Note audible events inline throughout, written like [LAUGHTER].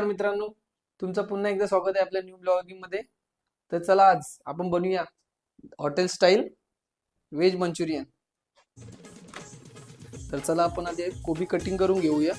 नमस्कार मित्रांनो. तुमचं पुन्हा एकदा स्वागत आहे आपल्या न्यू ब्लॉगिंगमध्ये. तर चला आज आपण बनवूया हॉटेल स्टाईल व्हेज मंचुरियन तर चला आपण आधी कोबी कटिंग करून घेऊया.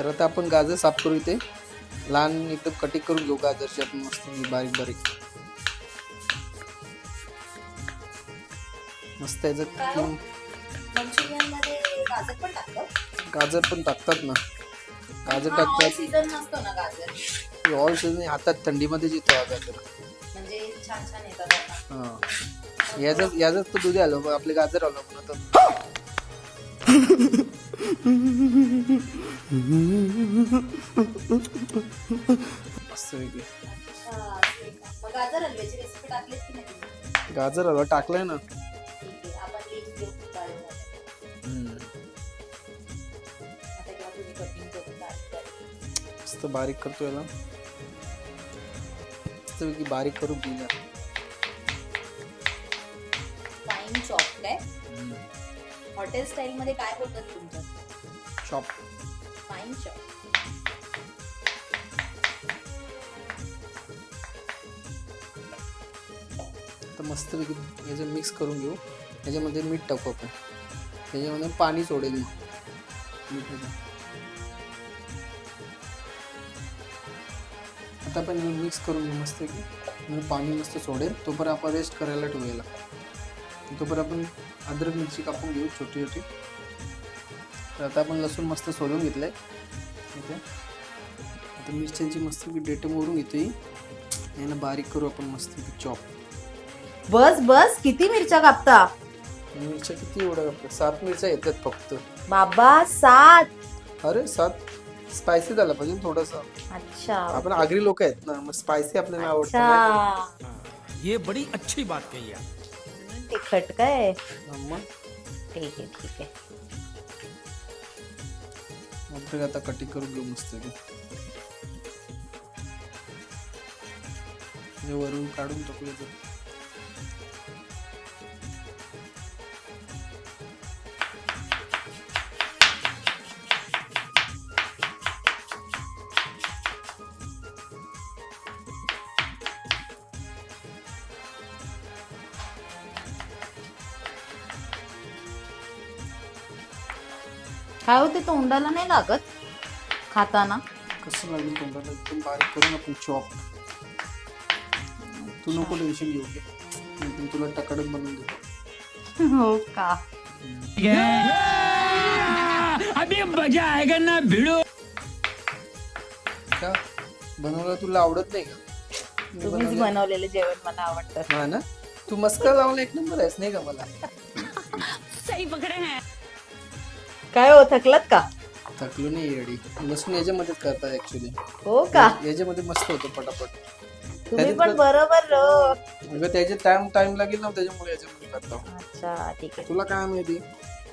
तर आता आपण गाजर साफ करू इथे. लहान एकदम कटिंग करून घेऊ गाजरची आपण मस्त बारीक बारीक. मस्त याचं मध्ये गाजर पण टाकतात? ना. गाजर टाकतात. ऑल सीझन हातात थंडीमध्येच येतो हा गाजर. म्हणजे हा. याच याच तर दुधी आलो आपले गाजर आलो आता. मस्त गाजर हलव्याची रेसिपी टाकलीस की नाही तुम्ही? गाजर हलवा टाकलाय ना ठीक आहे आपण लिंक देऊ चालेल. आता किंवा तुम्ही कटिंग करून बारीक बारीक. मस्त बारीक करतो याला मस्त बारीक करून दिला फाईन हॉटेल स्टाईल मध्ये काय बोलतात तुमच्या चॉप फाईन तर वेगळी याचं मिक्स करून घेऊ. याच्यामध्ये मीठ टाकू आपण. त्याच्यामध्ये पाणी सोडेल मग. आता आपण मिक्स करून घेऊ मस्त की म्हणजे पाणी मस्त सोडेल. तोपर्यंत आपण रेस्ट करायला ठेवूया तोपर्यंत आपण अद्रक मिरची कापून घेऊ छोटी छोटी. तर आता आपण लसूण मस्त सोलून घेतलंय. इथे आता मिरच्यांची मस्त डेट मोडून घेतो ही यानं बारीक करू आपण मस्त चॉप बस बस किती मिरच्या कापता? मिरच्या किती एवढ्या कापतात सात मिरच्या येतात फक्त. बाबा सात. अरे सात. स्पायसी झाला पाहिजे थोडासा. अच्छा आपण आगरी लोक आहेत ना मग स्पायसी आपल्याला आवडतं अच्छा ये बड़ी अच्छी बात कही है तिखट काय? मग ठीक आहे ठीक आहे अद्रक आता कटिंग करून घेऊ मस्त वरून काढून टाकू याचं. काय होते? तोंडाला नाही लागत? खाताना? कसं लागेल तोंडाला? एकदम बारीक करून आपण चॉप तू नको टेन्शन घेऊ. घे मी तुला टकडक बनवून देतो. हो का? अभी मजा आएगा ना भिड़ो. का? बनवलं तुला आवडत नाही का? मी तुम्हीच बनवलं- बनवलेलं जेवण मला आवडतं. हा ना? तू मस्का लावला एक नंबर आहेस नाही का मला? काय हो थकलात का? थकलो नाही रेडी लसूण याच्यामध्येच करतात ऍक्च्युली हो का? याच्यामध्ये मस्त होतं पटापट. तुम्ही पण बरोबर हो. अगं त्याचे टाइम टाइम लागेल ना त्याच्यामुळे याच्यामध्ये करतो. अच्छा ठीक आहे. तुला काय माहिती?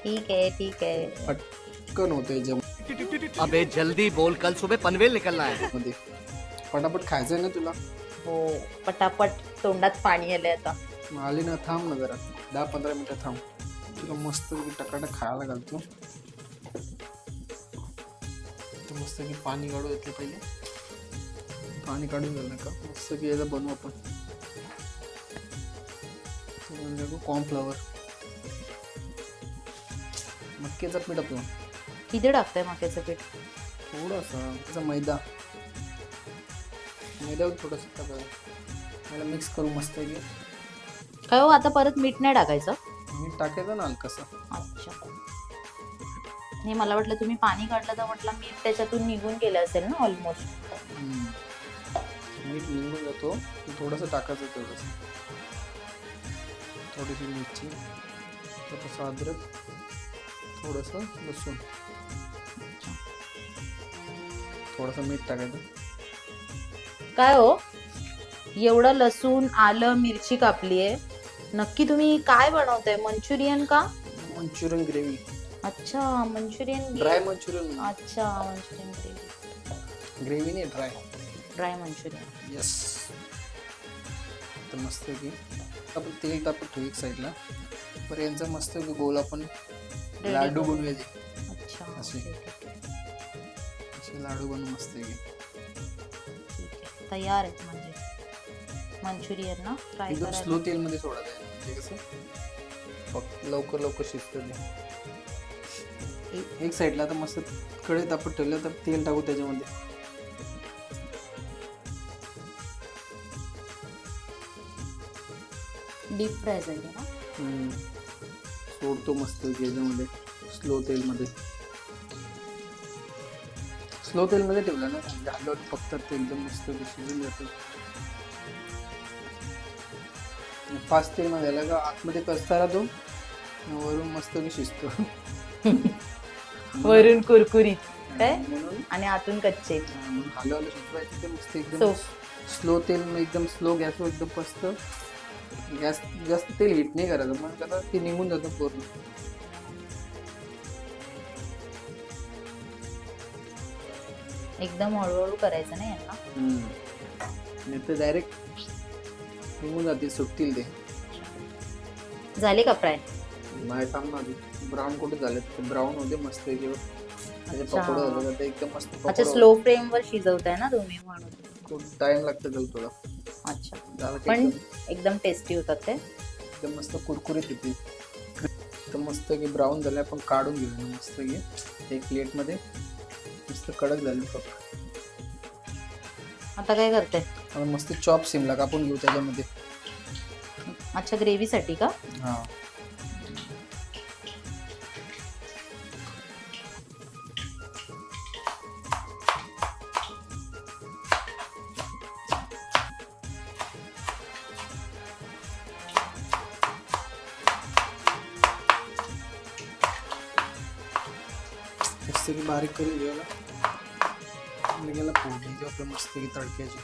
ठीक आहे ठीक आहे. पटकन होतं याच्यामध्ये. अबे जल्दी बोल. कल सुबह पनवेल निकलना है. पटापट खायचं आहे ना तुला? हो पटापट तोंडात पाणी आलंय आता. मग आली ना थांब ना जरा. दहा पंधरा मिनिटं थांब. तुला मस्त टकाटक खायला घालतो. मस्त की पाणी काढू येते पहिले. पाणी काढून झालं का मस्त की याचा बनवू आपण. कॉर्नफ्लॉवर मक्याचा पीठ आपलं. किती टाकताय मक्याचं पीठ? थोडासा त्याचा मैदा. मैद्यावर थोडंसं टाकायला मला मिक्स करू मस्त की. काय हो आता परत मीठ नाही टाकायचं? मीठ टाकायचं ना हलकसं. अच्छा नाही मला वाटलं तुम्ही पाणी काढलं तर म्हटलं मीठ त्याच्यातून निघून गेलं असेल ना ऑलमोस्ट. मीठ निघून जातो. थोडंसं टाकायचं तेवढंसं थोडीशी मिरची थोडंसं अद्रक थोडंसं लसूण. थोडंसं मीठ टाकायचं. काय हो? एवढं लसूण आलं मिरची कापली आहे नक्की तुम्ही काय बनवताय? मंचुरियन का? Manchurian gravy. अच्छा मंचुरियन ड्राय मंचुरियन अच्छा मंचुरियन ग्रेव्ही ग्रेव्ही नाही ड्राय ड्राय मंचुरियन येस तर मस्त की आपण तेल ठेवू एक साईडला. बरं यांचा मस्त की गोल आपण लाडू करू. बनवायचे अच्छा असे. असे लाडू बनवू मस्त की ठीक आहे. तयार आहेत म्हणजे. मंचुरियन ना फ्राय एकदम करायला. स्लो तेलमध्ये सोडायचं आहे. म्हणजे कसं फक्त लवकर लवकर शिजतं ते. एक- एक साईडला आता मस्त कढईत आपण ठेवलं तर तेल टाकू त्याच्यामध्ये. डीप फ्राय झाली ना हम्म. सोडतो मस्त याच्यामध्ये स्लो तेलमध्ये. स्लो तेलमध्ये ठेवलं ना हलवत फक्त ते एकदम मस्त शिजून जातं. फास्ट तेलमध्ये आला का आतमध्ये कसता आणि वरून मस्त की शिजतो. [LAUGHS] वरून कुरकुरीत. काय आणि आतून कच्चे. म्हणून हलवलं शिजवायचं ते मस्त एकदम So. स्लो तेल एकदम स्लो गॅसवर एकदम मस्त गॅस जास्त तेल हिट नाही करायचं मग कसं ते निघून जातं पूर्ण. एकदम हळूहळू करायचं ना यांना. नाही तर डायरेक्ट निघून जाते सुटतील ते. झाले का फ्राय? नाही थांब ना. ब्राऊन कुठे झाले ब्राऊन होते मस्त. पकोडे एकदम मस्त अच्छा स्लो फ्लेम वर शिजवताय ना तुम्ही म्हणून? खूप टाइम लागतं त्याला थोडा. अच्छा. पण एकदम- एकदम टेस्टी होतात ते? एकदम मस्त कुरकुरीत येते तर मस्त की ब्राऊन झाले आपण काढून घेऊ मस्त की. एक प्लेटमध्ये मस्त कडक झाले फक्त. आता काय करते मस्त चॉप सिमला कापून घेऊ त्याच्यामध्ये. अच्छा ग्रेव्ही साठी का? हा. मस्त की बारीक करून आणि गेला फोडणी देऊ. आपल्या मस्त की तडक्याची.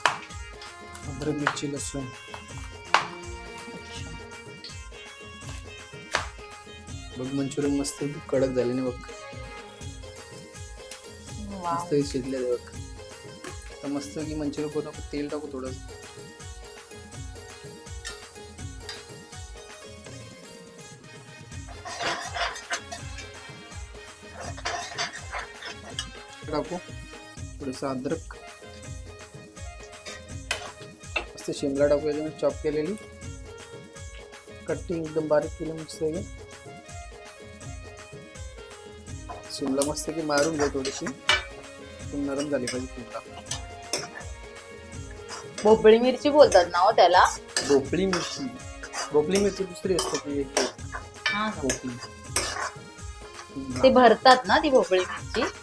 अद्रक मिरची लसूण. बघ मंचुरियन मस्त कडक झाले ना बघ. मस्त शिजले बघ. तर मस्त की मंचुरियन पूर्ण तेल टाकू थोडं टाकू. थोडस अद्रक. मस्त शिमला टाकू याच्यामध्ये चॉप केलेली. कटिंग एकदम बारीक केली मस्त आहे शिमला मस्त की मारून घ्या थोडीशी. ती नरम झाली पाहिजे शिमला. भोपळी मिरची बोलतात ना हो त्याला? भोपळी मिरची. भोपळी मिरची दुसरी असते ती एक. हा? भोपळी. ते भरतात ना ती भोपळी मिरची?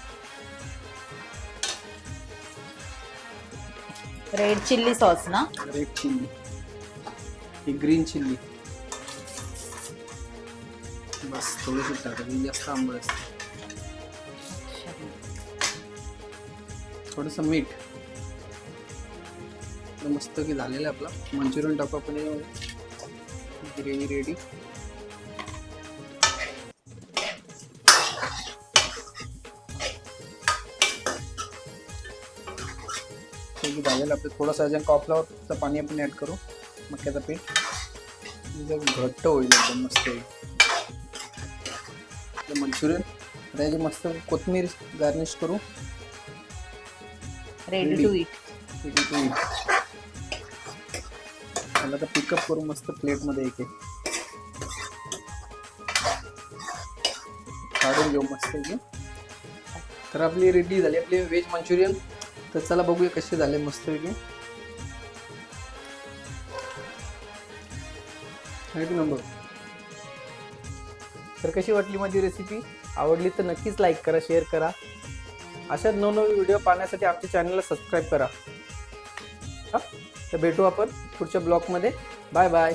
रेड चिल्ली सॉस ना रेड चिल्ली ही ग्रीन चिल्ली बस थोडीशी टाकायची जास्त आंबट असते. थोडंसं मीठ. मस्त की झालेलं आहे आपला. मंचुरियन टाकू आपण ग्रेव्ही रेडी आहे झालेलं आपलं थोडंसं अजून कॉर्नफ्लॉवरचं पाणी आपण ॲड करू. मक्याचं पीठ. एकदम घट्ट होईल एकदम मस्त मंचुरियन. त्याची मस्त कोथिंबीर गार्निश करू. रेडी. टू इट ठीक आहे तुम्ही मला तर पिकअप करू मस्त प्लेटमध्ये एक एक. काढून घेऊ मस्त की तर आपली रेडी झाली. आपली व्हेज मंचुरियन. तर चला बघूया कसे झाले मस्तपैकी. एक नंबर तर कशी वाटली माझी रेसिपी आवडली तर नक्कीच लाईक करा शेअर करा. अशाच नवनवीन व्हिडिओ पाहण्यासाठी आमच्या चॅनलला सबस्क्राईब करा. तर भेटू आपण पुढच्या ब्लॉगमध्ये बाय बाय